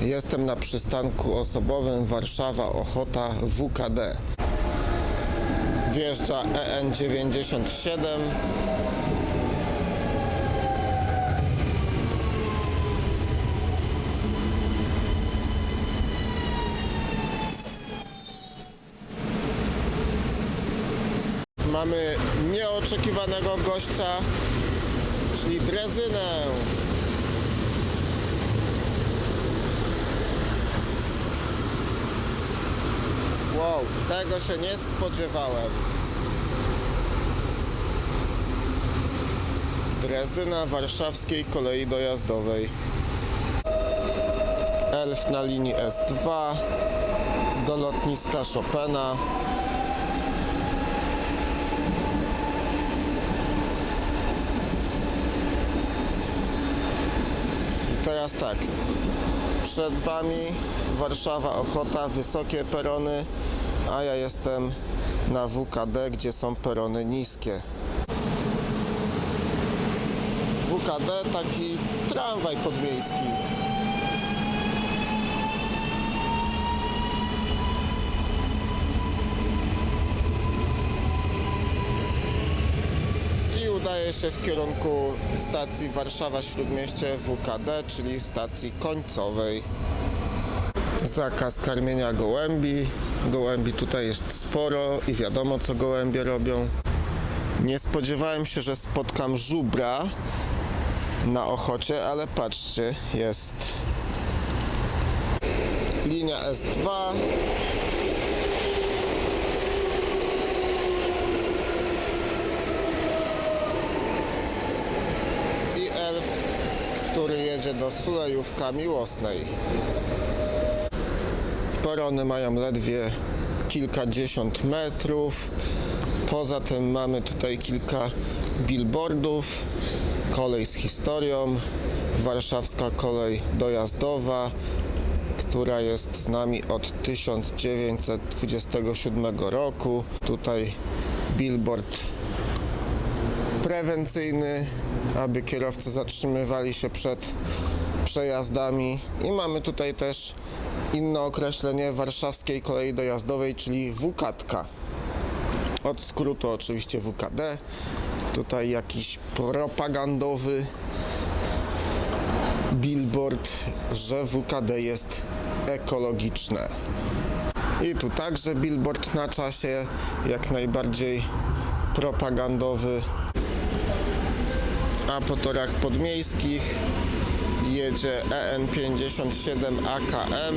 Jestem na przystanku osobowym Warszawa Ochota WKD. Wjeżdża E EN97. Mamy nieoczekiwanego gościa, czyli drezynę. Wow, tego się nie spodziewałem. Drezyna warszawskiej kolei dojazdowej. Elf na linii S2 do lotniska Chopina. I teraz tak, przed Wami Warszawa Ochota, wysokie perony, a ja jestem na WKD, gdzie są perony niskie. WKD taki tramwaj podmiejski. I udaje się w kierunku stacji Warszawa Śródmieście WKD, czyli stacji końcowej. Zakaz karmienia gołębi. Gołębi tutaj jest sporo i wiadomo co gołębie robią. Nie spodziewałem się, że spotkam żubra na Ochocie, ale patrzcie, jest. Linia S2. I elf, który jedzie do Sulejówka Miłosnej. Perony mają ledwie kilkadziesiąt metrów. Poza tym mamy tutaj kilka billboardów. Kolej z historią, warszawska kolej dojazdowa, która jest z nami od 1927 roku. Tutaj billboard prewencyjny, aby kierowcy zatrzymywali się przed przejazdami. I mamy tutaj też inne określenie warszawskiej kolei dojazdowej, czyli WKTK. Od skrótu oczywiście WKD. Tutaj jakiś propagandowy billboard, że WKD jest ekologiczne. I tu także billboard na czasie, jak najbardziej propagandowy. A po torach podmiejskich jedzie E EN57 AKM.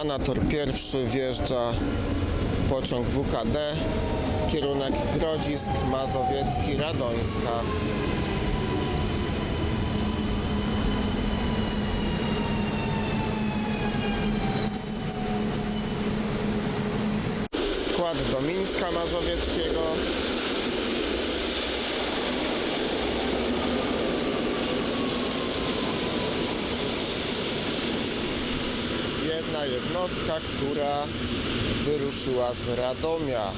A na tor pierwszy wjeżdża pociąg WKD, kierunek Grodzisk, Mazowiecki, Radońska. Skład do Mińska Mazowieckiego. Jedna jednostka, która wyruszyła z Radomia.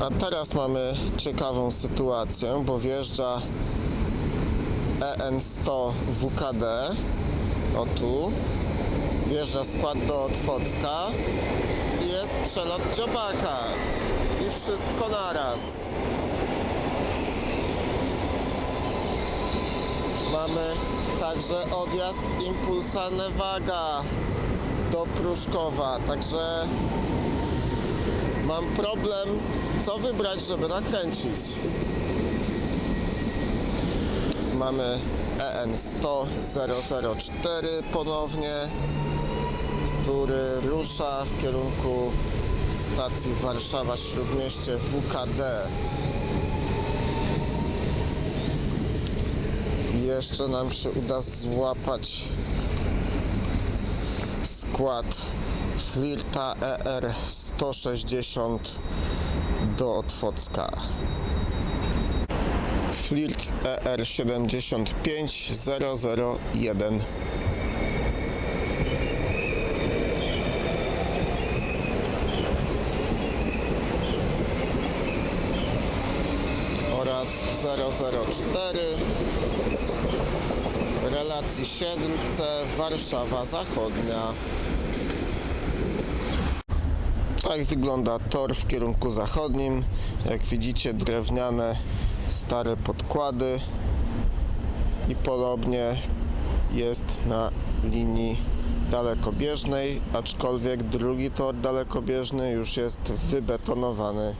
A teraz mamy ciekawą sytuację, bo wjeżdża EN100 WKD. O tu. Wjeżdża skład do Otwocka. Jest przelot Dziobaka. I wszystko naraz. Mamy także odjazd Impulsa Nevaga do Pruszkowa. Także mam problem, co wybrać, żeby nakręcić. Mamy E EN100 004 ponownie, który rusza w kierunku stacji Warszawa Śródmieście WKD. Jeszcze nam się uda złapać skład Flirta ER 160 do Otwocka. Flirt E ER75001 oraz 004 relacji Siedlce Warszawa Zachodnia. Tak wygląda tor w kierunku zachodnim. Jak widzicie drewniane stare podkłady i podobnie jest na linii dalekobieżnej, aczkolwiek drugi tor dalekobieżny już jest wybetonowany.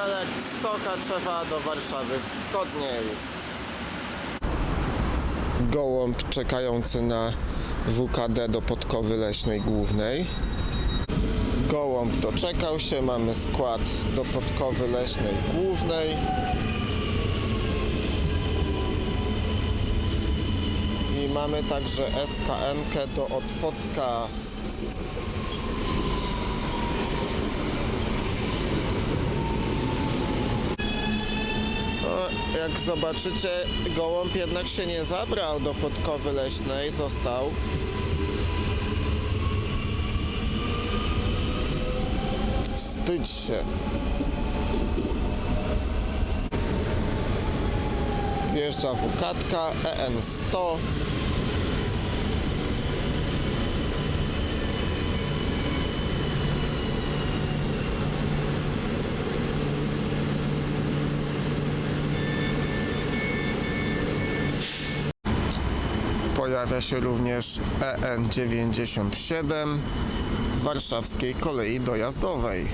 I belek z Sokaczewa do Warszawy Wschodniej. Gołąb czekający na WKD do Podkowy Leśnej Głównej. Gołąb doczekał się, mamy skład do Podkowy Leśnej Głównej. I mamy także SKM do Otwocka jak zobaczycie, gołąb jednak się nie zabrał do podkowy leśnej, został. Wstydź się. Wjeżdża wukatka EN100. Pojawia się również E EN97 warszawskiej kolei dojazdowej.